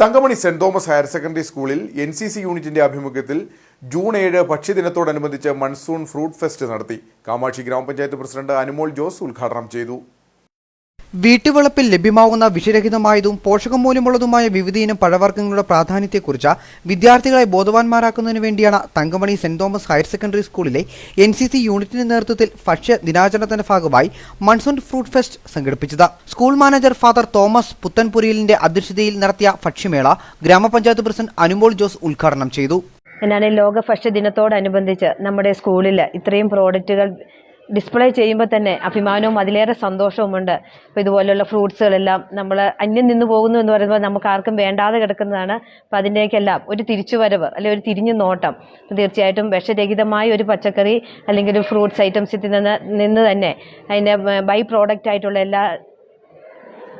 Thankamani Saint Thomas higher secondary സ്കൂളിൽ N C C യൂണിറ്റിന്റെ ആഭിമുഖ്യത്തിൽ ജൂൺ ഏഴ് ഭക്ഷ്യദിനത്തോടനുബന്ധിച്ച് മൺസൂൺ ഫ്രൂട്ട് ഫെസ്റ്റ് നടത്തി. കാമാക്ഷി ഗ്രാമപഞ്ചായത്ത് പ്രസിഡന്റ് അനുമോൾ ജോസ് ഉദ്ഘാടനം ചെയ്തു. വീട്ടുവളപ്പിൽ ലഭ്യമാകുന്ന വിഷരഹിതമായതും പോഷകമൂല്യമുള്ളതുമായ വിവിധയിനം പഴവർഗങ്ങളുടെ പ്രാധാന്യത്തെക്കുറിച്ച് വിദ്യാർത്ഥികളെ ബോധവാന്മാരാക്കുന്നതിനു വേണ്ടിയാണ് Thankamani Saint Thomas higher secondary സ്കൂളിലെ എൻ സി സി യൂണിറ്റിന്റെ നേതൃത്വത്തിൽ ഭക്ഷ്യ ദിനാചരണത്തിന്റെ ഭാഗമായി മൺസൂൺ ഫ്രൂട്ട് ഫെസ്റ്റ് സംഘടിപ്പിച്ചത്. സ്കൂൾ മാനേജർ ഫാദർ തോമസ് പുത്തൻപുരിയലിന്റെ അധ്യക്ഷതയിൽ നടത്തിയ ഭക്ഷ്യമേള ഗ്രാമപഞ്ചായത്ത് പ്രസിഡന്റ് അനുമോൾ ജോസ് ഉദ്ഘാടനം ചെയ്തു. എന്നാണ് ലോക ഭക്ഷ്യ ദിനത്തോടനുബന്ധിച്ച് നമ്മുടെ സ്കൂളിൽ ഇത്രയും പ്രോഡക്റ്റുകൾ ഡിസ്പ്ലേ ചെയ്യുമ്പോൾ തന്നെ അഭിമാനവും അതിലേറെ സന്തോഷവുമുണ്ട്. അപ്പോൾ ഇതുപോലെയുള്ള ഫ്രൂട്ട്സുകളെല്ലാം നമ്മൾ അന്യം നിന്ന് പോകുന്നു എന്ന് പറയുമ്പോൾ നമുക്ക് ആർക്കും വേണ്ടാതെ കിടക്കുന്നതാണ്. അപ്പോൾ അതിന്റെയൊക്കെല്ലാം ഒരു തിരിച്ചുവരവ് അല്ലെങ്കിൽ ഒരു തിരിഞ്ഞു നോട്ടം. തീർച്ചയായിട്ടും വിഷരഹിതമായ ഒരു പച്ചക്കറി അല്ലെങ്കിൽ ഒരു ഫ്രൂട്ട്സ് ഐറ്റംസിൽ നിന്ന് നിന്ന് തന്നെ അതിന്റെ ബൈ പ്രോഡക്റ്റ് ആയിട്ടുള്ള എല്ലാ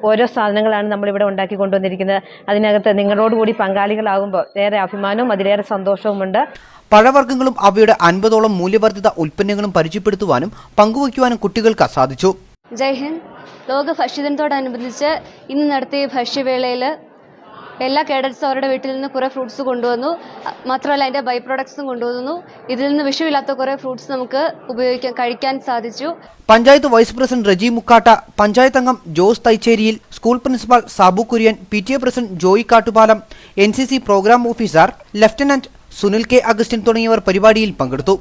ഓരോ സാധനങ്ങളാണ് നമ്മളിവിടെ ഉണ്ടാക്കി കൊണ്ടുവന്നിരിക്കുന്നത്. അതിനകത്ത് നിങ്ങളോടുകൂടി പങ്കാളികളാകുമ്പോൾ ഏറെ അഭിമാനവും അതിലേറെ സന്തോഷവുമുണ്ട്. പഴവർഗങ്ങളും അവയുടെ അൻപതോളം മൂല്യവർദ്ധിത ഉൽപ്പന്നങ്ങളും പരിചയപ്പെടുത്തുവാനും പങ്കുവയ്ക്കുവാനും കുട്ടികൾക്ക് സാധിച്ചു. ജയ് ഹിന്ദ്. ലോക ഭക്ഷ്യദിനത്തോടനുബന്ധിച്ച് ഇന്ന് നടത്തിയ ഭക്ഷ്യവേളയിൽ എല്ലാ കേഡറ്റ്സും അവരുടെ വീട്ടിൽ നിന്ന് കുറേ ഫ്രൂട്ട്സ് കൊണ്ടുവന്നു. മാത്രമല്ല അതിന്റെ ബൈ പ്രോഡക്ട്സും കൊണ്ടുവന്നു. ഇതിൽ നിന്ന് വിഷമില്ലാത്ത കുറേ ഫ്രൂട്ട്സ് നമുക്ക് ഉപയോഗിക്കാൻ കഴിക്കാൻ സാധിച്ചു. പഞ്ചായത്ത് വൈസ് പ്രസിഡന്റ് റജി മുക്കാട്ട പഞ്ചായത്ത് അംഗം Jose തൈച്ചേരിയിൽ school principal Sabu Kurian P T A president Joy Kattupalam N C C program officer lieutenant Sunil K Augustine തുടങ്ങിയവർ പരിപാടിയിൽ പങ്കെടുത്തു.